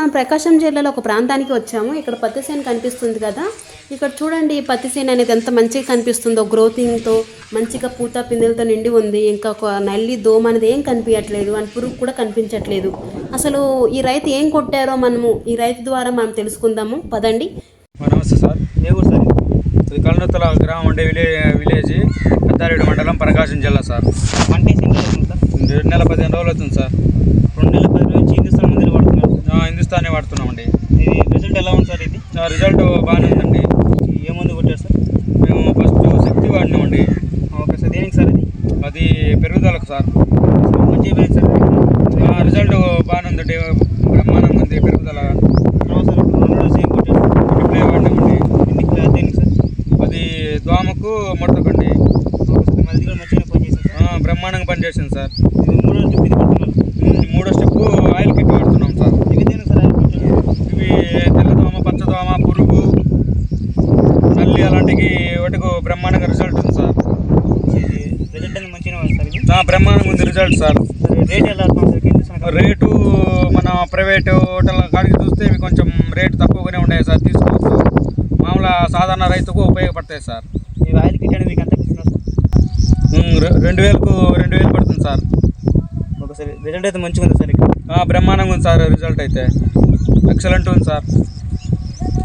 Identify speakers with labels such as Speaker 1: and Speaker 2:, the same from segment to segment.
Speaker 1: మనం ప్రకాశం జిల్లాలో ఒక ప్రాంతానికి వచ్చాము. ఇక్కడ పత్తి చేను కనిపిస్తుంది కదా. ఇక్కడ చూడండి ఈ పత్తి చేను అనేది ఎంత మంచిగా కనిపిస్తుందో. గ్రోతింగ్తో మంచిగా పూత పిందెలతో నిండి ఉంది. ఇంకా ఒక నల్లి దోమ అనేది ఏం కనిపించట్లేదు. అని పురుగు కూడా కనిపించట్లేదు. అసలు ఈ రైతు ఏం కొట్టారో మనము ఈ రైతు ద్వారా మనం తెలుసుకుందాము. పదండి.
Speaker 2: నమస్తే సార్.
Speaker 3: ఏ ఊరు సార్ ఇది?
Speaker 2: ఇది కల్నొత్తల గ్రామం విలే విలేజ్. పెద్దారెడ్డి మండలం ప్రకాశం జిల్లా సార్.
Speaker 3: పంట
Speaker 2: రెండు నెల పదిహేను రోజులు అవుతుంది సార్
Speaker 3: రెండు నెలల పది నుంచి హిందుస్థాన్ మందులు వాడుతున్నారు
Speaker 2: ఆ, హిందుస్థానీ వాడుతున్నామండి
Speaker 3: ఇది రిజల్ట్ ఎలా సార్
Speaker 2: రిజల్ట్ బాగానే ఉందండి.
Speaker 3: ఏ మందు కొట్టారు సార్?
Speaker 2: మేము ఫస్ట్ శక్తి వాడినామండి
Speaker 3: ఓకే సార్ దేనికి సార్ ఇది
Speaker 2: అది పెరుగుదలకు సార్.
Speaker 3: మంచి సార్.
Speaker 2: రిజల్ట్ బాగానే ఉందండి. బ్రహ్మాండంగా ఉంది పెరుగుదల
Speaker 3: సార్ రోజులు కొట్టారు
Speaker 2: వాడినామండి
Speaker 3: దేనికి
Speaker 2: అది దోమకు ముడతకండి
Speaker 3: ఓకే సార్ మా దగ్గర మంచిగా పనిచేసింది సార్.
Speaker 2: బ్రహ్మాండంగా పనిచేసింది సార్.
Speaker 3: మూడో రోజు ఇది కొడుతున్నారు
Speaker 2: ఉమ్, మూడో స్టెప్ ఆయిల్ కిట్ వాడుతున్నాం సార్
Speaker 3: ఇవి దేనికి సార్ ఆయన కొట్టారు
Speaker 2: ఇవి తెల్లదోమ పచ్చదోమ పురుగు వాటికి వాటికి బ్రహ్మాండంగా రిజల్ట్ ఉంది సార్.
Speaker 3: రిజల్ట్ అనేది మంచిగా ఉంది సార్
Speaker 2: బ్రహ్మాండంగా ఉంది రిజల్ట్ సార్.
Speaker 3: రేట్ ఎలా
Speaker 2: రేటు మన ప్రైవేట్ హోటల్ కాడికి చూస్తే ఇవి కొంచెం రేటు తక్కువగానే ఉన్నాయి సార్ తీసుకోవచ్చు. మామూలు సాధారణ రైతుకు ఉపయోగపడతాయి సార్.
Speaker 3: ఈ ఆయిల్ కిట్ అనేది మీకు ఎంత
Speaker 2: రెండు వేలకు రెండు వేలు పడుతుంది సార్.
Speaker 3: ఒకసారి రిజల్ట్ అయితే మంచిగా ఉంది సార్ ఇక్కడ
Speaker 2: బ్రహ్మాండంగా ఉంది సార్ రిజల్ట్ అయితే. ఎక్సలెంట్ ఉంది సార్.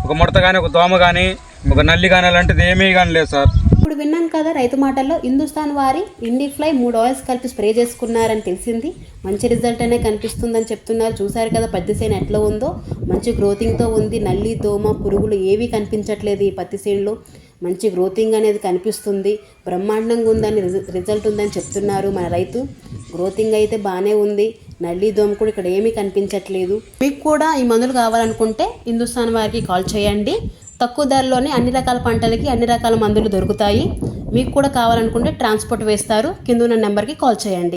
Speaker 2: ఒక ముడత కానీ ఒక దోమ కానీ ఒక నల్లి కానీ అలాంటిది ఏమీ కానీ లేదు సార్.
Speaker 1: ఇప్పుడు విన్నాం కదా రైతు మాటల్లో హిందుస్థాన్ వారి ఇండిఫ్లై మూడు ఆయిల్స్ కలిపి స్ప్రే చేసుకున్నారని తెలిసింది. మంచి రిజల్ట్ అనే కనిపిస్తుందని చెప్తున్నారు. చూసారు కదా పత్తి చేను ఎట్లా ఉందో. మంచి గ్రోతింగ్తో ఉంది. నల్లి దోమ పురుగులు ఏవి కనిపించట్లేదు ఈ పత్తి చేనులో మంచి గ్రోతింగ్ అనేది కనిపిస్తుంది. బ్రహ్మాండంగా ఉందని రిజ- రిజల్ట్ ఉందని చెప్తున్నారు మన రైతు. గ్రోతింగ్ అయితే బాగానే ఉంది. నల్లి దోమ కూడా ఇక్కడ ఏమీ కనిపించట్లేదు. మీకు కూడా ఈ మందులు కావాలనుకుంటే హిందుస్థాన్ వారికి కాల్ చేయండి. తక్కువ ధరలోనే అన్ని రకాల పంటలకి అన్ని రకాల మందులు దొరుకుతాయి. మీకు కూడా కావాలనుకుంటే ట్రాన్స్పోర్ట్ వేస్తారు. కింద ఉన్న నెంబర్కి కాల్ చేయండి.